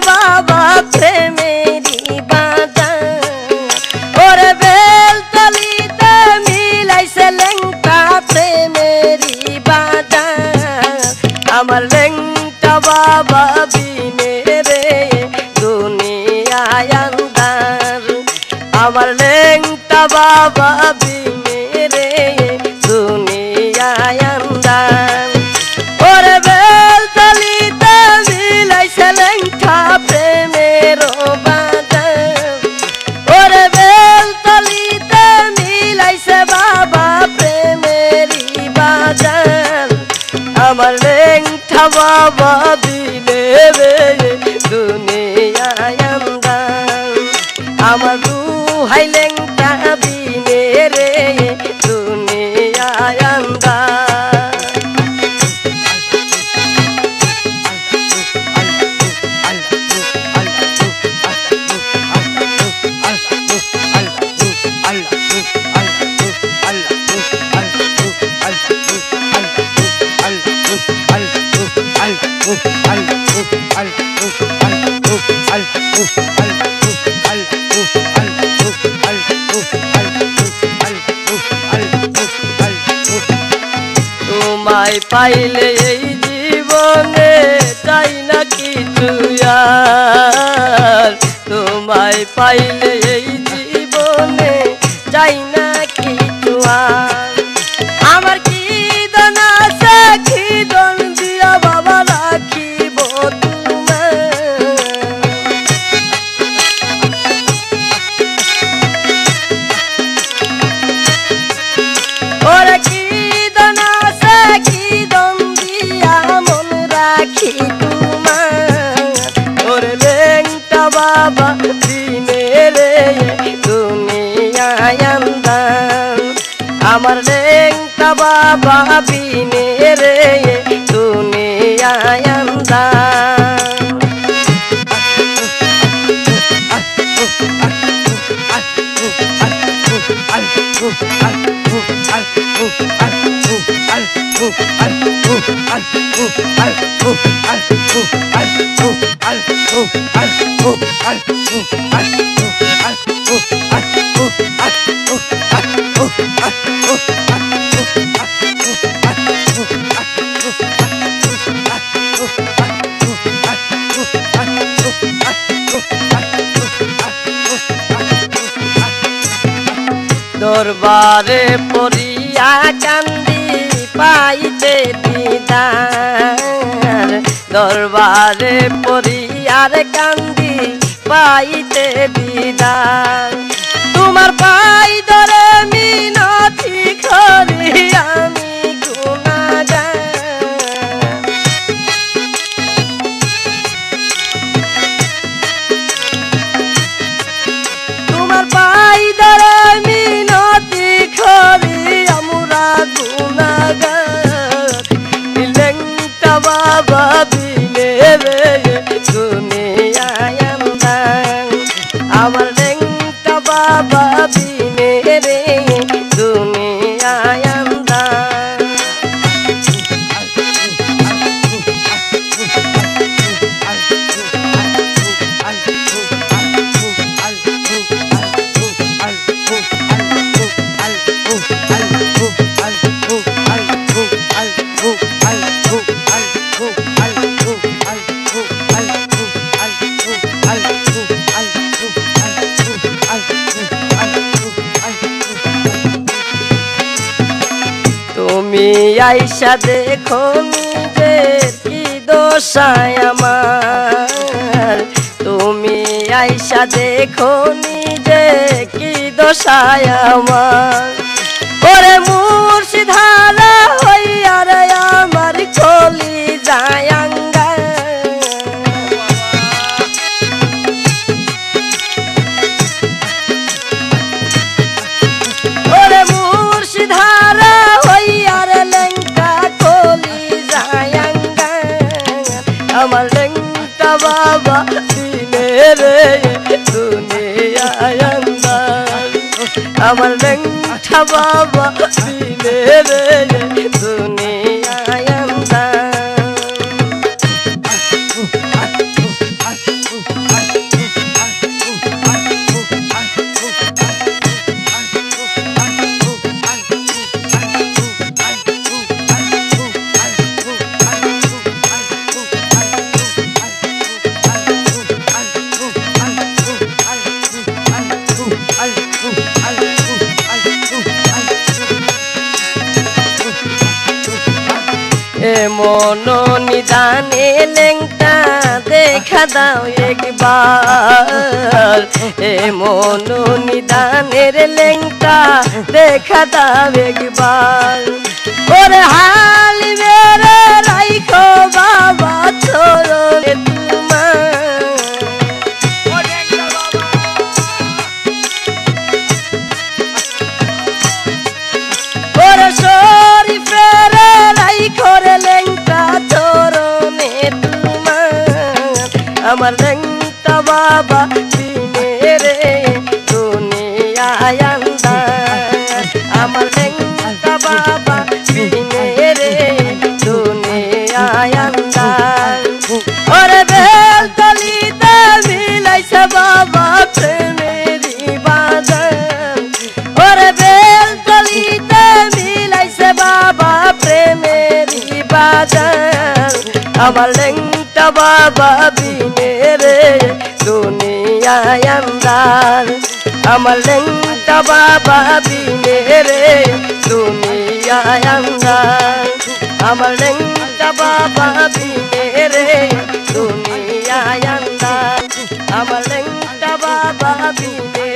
বাবা প্রেমেরি বাজান ওরে বেল তলিতে মিলাইছে লেংটা প্রেমেরি বাজান আমার লেংটা বাবা বিনে রে, দুনিয়ায় আমার লেংটা বাবা বাবা তোমায় পাইলে এই জীবনে চাই না কিছু তোমায় পাইলে রাখি তোমার ওরে লেংটা বাবা দিনে রে দুনিয়ায় আমার লেংটা বাবা বিনে রে দরবারে পড়িয়া কান্দি পাইতে দিদার দরবারে পড়িয়ার কান্দি পাইতে দিদার। তোমার পাই ধরে মিনতি করি আমি তোমার পাই ধরে মিনতি করি আমরা গুণাগার। আমার লেংটা বাবা আইসা দেখো নিজের কি দোষায় আমার। তুমি আইসা দেখো নিজে কি দোষায় আমার। ওরে মুর্শিদারা বাবা দিলে রে। মন নিদানে লেংটা দেখা দাও একবার। এ মন নিদানের লেংটা দেখা দাও একবার। ওরে হাল আমার লেংটা বাবা, দিনে রে দুনিয়ায় আন্দার আমার লেংটা বাবা, দিনে রে দুনিয়ায় আন্দার ওরে বেল তলিতে মিলাইছে বাবা প্রেমেরি বাজার ওরে বেল তলিতে মিলাইছে বাবা প্রেমেরি বাজার আমার লেংটা বাবা বিনে রে দুনিয়ায় আন্দার আমার লেংটা বাবা বিনে রে দুনিয়ায় আন্দার আমার লেংটা বাবা বিনে রে দুনিয়ায় আন্দার আমার লেংটা বাবা বিনে